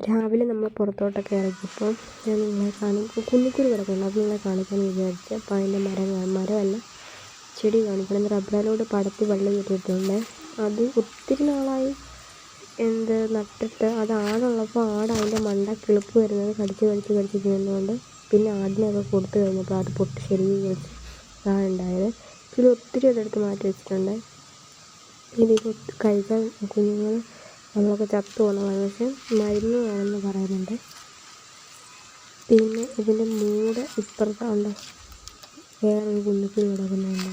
രാവിലെ നമ്മൾ പുറത്തോട്ടൊക്കെ ഇറങ്ങിയപ്പോൾ ഞാൻ നിങ്ങളെ കാണിക്കും കുന്നിക്കുരു കിടക്കുന്നു അത് നിങ്ങളെ കാണിക്കാമെന്ന് വിചാരിച്ചു അപ്പോൾ അതിന്റെ മരം മരമല്ല ചെടി കാണിക്കണം. റബ്ബറിലോട് പടത്തി വെള്ളം കയറ്റിയിട്ടുണ്ട് അത് ഒത്തിരി നാളായി എന്ത് നട്ടിട്ട് അത് ആടുള്ളപ്പോൾ ആട് അതിന്റെ മണ്ട കിളിപ്പ് വരുന്നത് കടിച്ച് കടിച്ച് കടിച്ച് തിന്നുകൊണ്ട് പിന്നെ ആടിനെയൊക്കെ കൊടുത്തു കഴിഞ്ഞപ്പോൾ അത് പൊട്ടി ശരിക്കും കളിച്ച് അതാണ് ഉണ്ടായത്. ഇതിൽ ഒത്തിരി അതെടുത്ത് മാറ്റി വെച്ചിട്ടുണ്ട്. ഇതിൽ കഴിക്കാൻ കുഞ്ഞുങ്ങൾ നമ്മളൊക്കെ ചത്തു പോകുന്നതാണ് പക്ഷെ മരുന്ന് വേണമെന്ന് പറയുന്നുണ്ട്. പിന്നെ ഇതിന്റെ മൂട് ഇപ്പുറത്ത് ഉണ്ട്. വേറൊരു കുന്നിക്കുരു കിടക്കുന്നുണ്ട്.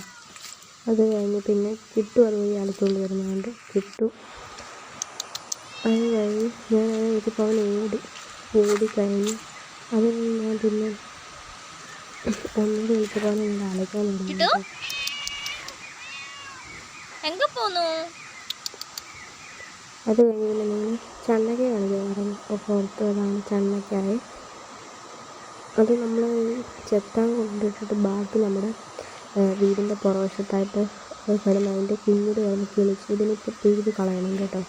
അത് കഴിഞ്ഞ് പിന്നെ കിട്ടു അതുവഴി അലച്ചുകൊണ്ട് വരുന്നുണ്ട്. കിട്ടു. അത് കഴിഞ്ഞ് ഞാൻ അതിനെ വെച്ചപ്പോൾ അവൻ ഓടി ഓടി കഴിഞ്ഞ് അത് ഞാൻ പിന്നെ ഒന്നുകൂടി വിളിച്ചപ്പോൾ എന്നോട് അലക്കാൻ തുടങ്ങി എങ്ക പോന്നു? അത് കഴിഞ്ഞ് പിന്നെ നിങ്ങൾ ചണ്ണക്കയാണ് പുറത്ത് പുറത്തതാണ് ചണ്ണക്കായി അത് നമ്മൾ ചെത്താൻ കൊണ്ടിട്ടിട്ട് ബാക്കി നമ്മുടെ വീടിന്റെ പുറവശത്തായിട്ട് കിടന്ന് അതിന്റെ കുഞ്ഞിട് കിടന്ന് കിളിച്ച് ഇതിനിപ്പോൾ പിഴുത് കളയണം കേട്ടോ.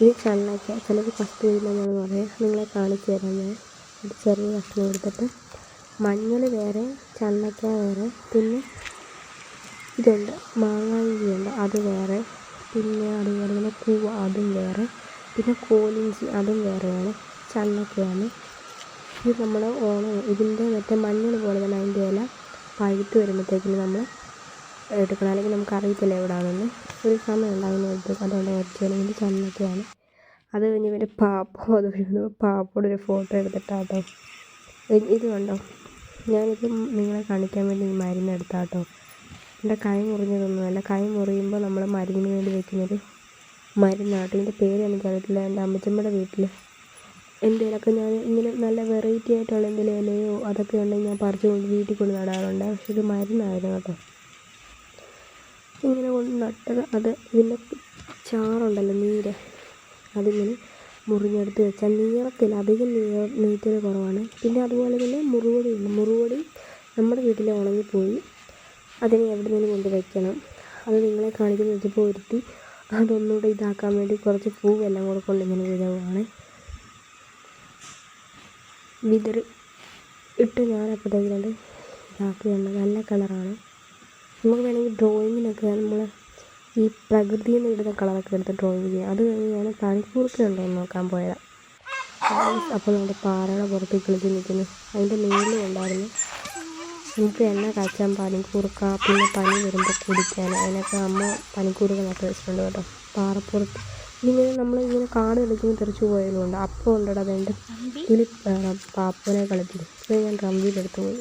ഇത് ചണ്ണക്ക ചിലത് കസ്തൂരി മഞ്ഞൾ പറയും. നിങ്ങളെ കാണിച്ചു തരാം ഞാൻ. ഒരു ചെറിയ കഷ്ണം എടുത്തിട്ട് മഞ്ഞൾ വേറെ ചണ്ണക്ക വേറെ പിന്നെ ഇതുണ്ട് മാങ്ങായിയുണ്ട് അത് വേറെ. പിന്നെ അതുപോലെ തന്നെ കൂവ അതും വേറെ. പിന്നെ കോലിഞ്ചി അതും വേറെയാണ്. ചന്നക്കയാണ് ഇത് നമ്മൾ ഓണം ഇതിന്റെ മറ്റേ മഞ്ഞൾ പോലെ തന്നെ അതിന്റെ ഇല പഴുത്ത് വരുമ്പോഴത്തേക്കിന് നമ്മൾ എടുക്കണം. അല്ലെങ്കിൽ നമുക്ക് അറിയത്തില്ല എവിടെയാണെന്ന് ഒരു സമയം ഉണ്ടാകുന്ന എടുത്ത് അതുകൊണ്ട് വെച്ചാൽ ഇത് ചണ്ണക്കയാണ്. അത് കഴിഞ്ഞ് പിന്നെ പാപ്പോ അത് കഴിഞ്ഞ് പാപ്പോടെ ഒരു ഫോട്ടോ എടുത്തിട്ടാട്ടോ ഇത് കണ്ടോ? ഞാനിത് നിങ്ങളെ കാണിക്കാൻ വേണ്ടി മരുന്ന് എടുത്താട്ടോ എന്റെ കൈ മുറിഞ്ഞതൊന്നുമല്ല കൈ മുറിയുമ്പോൾ നമ്മൾ മരുന്നിന് വേണ്ടി വെക്കുന്നൊരു മരുന്നാട്ടോ ഇതിന്റെ പേര് എനിക്കറിയത്തില്ല. എന്റെ അമ്മച്ചമ്മയുടെ വീട്ടിൽ എന്തെങ്കിലുമൊക്കെ ഞാൻ ഇങ്ങനെ നല്ല വെറൈറ്റി ആയിട്ടുള്ള എന്തെങ്കിലും ഇലയോ അതൊക്കെ ഉണ്ടെങ്കിൽ ഞാൻ പറിച്ച് കൊണ്ട് വീട്ടിൽ കൊണ്ട് നടാറുണ്ട്. പക്ഷെ ഇത് മരുന്നായിരുന്നു കേട്ടോ. ഇങ്ങനെ കൊണ്ട് നട്ടത് അത് ഇതിന്റെ ചാറുണ്ടല്ലോ നീര്. അതിങ്ങനെ മുറിഞ്ഞെടുത്ത് വെച്ചാൽ നീളത്തിൽ അധികം നീള നീറ്റൽ കുറവാണ്. പിന്നെ അതുപോലെ തന്നെ മുറുവടിയുണ്ട്. മുറുവടി നമ്മുടെ വീട്ടിൽ ഉണങ്ങിപ്പോയി. അതിനെ എവിടെയെങ്കിലും കൊണ്ട് വെക്കണം. അത് നിങ്ങളെ കാണിക്കുന്ന വെച്ചപ്പോൾ ഒരുത്തി അതൊന്നുകൂടെ ഇതാക്കാൻ വേണ്ടി കുറച്ച് പൂവെല്ലാം കൂടെ കൊണ്ട് ഇങ്ങനെ വിധവുമാണ് വിതറി ഇട്ട് ഞാൻ അപ്പോഴത്തേക്കിനുണ്ട് ഇതാക്കുകയാണ്. നല്ല കളറാണ്. നമുക്ക് വേണമെങ്കിൽ ഡ്രോയിങ്ങിനൊക്കെ നമ്മൾ ഈ പ്രകൃതിയിൽ നിന്ന് ഇടുന്ന കളറൊക്കെ എടുത്ത് ഡ്രോയിങ് ചെയ്യാം. അത് കഴിഞ്ഞ് ഞാൻ പനിക്കൂർക്ക ഉണ്ടോ എന്ന് നോക്കാൻ പോയതാണ് അപ്പോൾ നമ്മുടെ പാറയുടെ പുറത്ത് കളിച്ച് നിൽക്കുന്നു. അതിന്റെ മേലും ഉണ്ടായിരുന്നു. നമുക്ക് എണ്ണ കാച്ചാൻ പനിക്കൂർക്ക പിന്നെ പനി വരുമ്പോൾ കുടിക്കാൻ. അതിനൊക്കെ അമ്മ പനിക്കൂർക്ക നട്ട് വെച്ചിട്ടുണ്ട് കേട്ടോ. പാറപ്പുറത്ത്. ഇങ്ങനെ നമ്മൾ ഇങ്ങനെ കാട് കളിക്കുമ്പോൾ തെറിച്ചു പോയതുകൊണ്ട് അപ്പം ഉണ്ടോ അതുകൊണ്ട് ഇതിൽ പാപ്പനെ കളിക്കും ഇത് ഞാൻ റമ്പിയിലെടുത്ത് പോയി.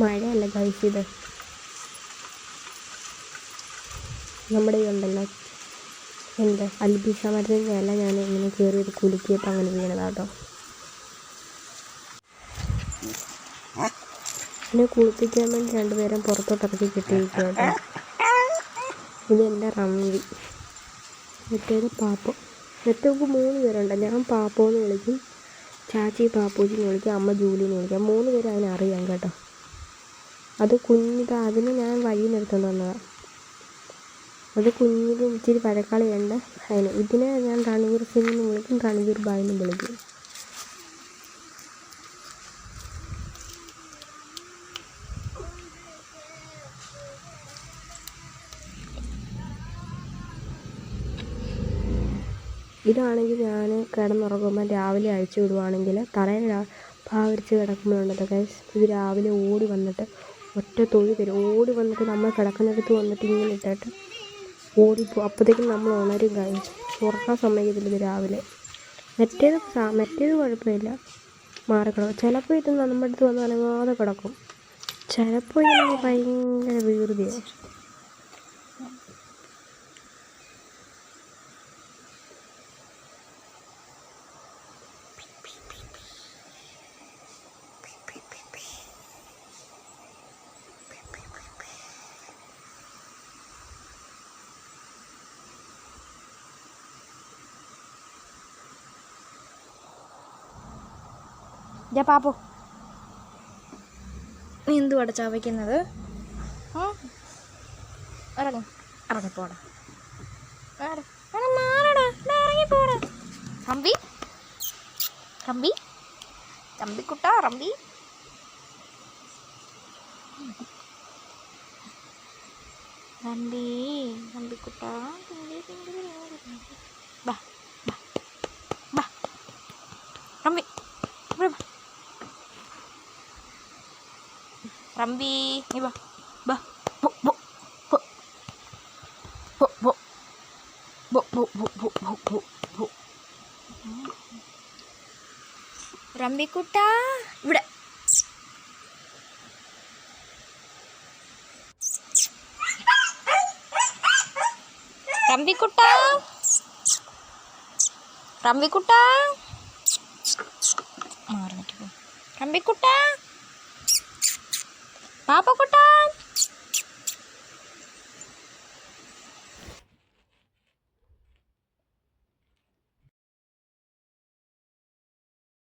മഴയല്ല കഴിച്ചത് നമ്മുടെ ഈ ഉണ്ടല്ലോ എന്താ? അൽബിഷ മരത്തിന്റെ ഇല ഞാൻ ഇങ്ങനെ കയറി ഒരു കുലുക്കിയപ്പോൾ അങ്ങനെ വീണതാട്ടോ എന്നെ കുളിപ്പിക്കാൻ വേണ്ടി രണ്ടുപേരും പുറത്തോട്ട് ഇറക്കി കിട്ടിയിരിക്കും കേട്ടോ ഇത് എന്റെ റംവി മറ്റേത് പാപ്പോ. മറ്റേക്ക് മൂന്ന് പേരുണ്ട്. ഞാൻ പാപ്പോന്ന് വിളിക്കും. ചാച്ചി എന്ന് വിളിക്കും. അമ്മ ജൂലി എന്ന് വിളിക്കും. മൂന്ന് പേര് അതിനെ അറിയാം കേട്ടോ. അത് കുഞ്ഞിത്. അതിന് ഞാൻ വഴിയിൽ നിർത്തുന്നു അത് കുഞ്ഞിലും ഇച്ചിരി പഴക്കളിയുണ്ട് അതിന് ഇതിനെ ഞാൻ റണീർ സിംഗ് എന്ന് വിളിക്കും. റണീർ ബായ് വിളിക്കും. ഇതാണെങ്കിൽ ഞാൻ കിടന്നുറങ്ങുമ്പോൾ രാവിലെ അഴിച്ചു വിടുവാണെങ്കിൽ തറയിൽ ഭാവിച്ച് കിടക്കുമ്പോഴുണ്ടല്ലോ ഗൈസ് ഇത് രാവിലെ ഓടി വന്നിട്ട് ഒറ്റ തൊഴി തരും ഓടി വന്നിട്ട് നമ്മൾ കിടക്കുന്നിടത്ത് വന്നിട്ട് ഇങ്ങനെ ഇട്ടിട്ട് ഓടിപ്പോവും അപ്പോഴത്തേക്കും നമ്മൾ ഉണരും ഗൈസ് ഉറക്കാൻ സമ്മതിക്കത്തില്ല രാവിലെ. മറ്റേത് മറ്റേത് കുഴപ്പമില്ല. മാറിക്കിടക്കും. ചിലപ്പോൾ ഇത് നമ്മുടെ അടുത്ത് വന്ന് അനങ്ങാതെ കിടക്കും. ചിലപ്പോൾ ഇങ്ങനെ ഭയങ്കര വികൃതിയാണ് ഇതാ പാപ്പോ. നീ എന്തു എന്തുവാടെ ചവയ്ക്കുന്നത്? ഇറങ്ങി. ഇറങ്ങിപ്പോടാ. ഇറങ്ങിപ്പോടാ. തമ്പി? തമ്പി? തമ്പിക്കുട്ട റമ്പി തമ്പി തമ്പിക്കുട്ട ബാ ബാ ബാ റമ്പി ഇവിടെ വാ. റമ്പി നീ വാ ബാ ബോ ബോ ബോ ബോ ബോ ബോ ബോ ബോ ബോ ബോ ബോ ബോ റമ്പിക്കുട്ടാ ഇവിടെ റമ്പിക്കുട്ടാ റമ്പിക്കുട്ടാ മാറിന്നിട്ട് papa kota.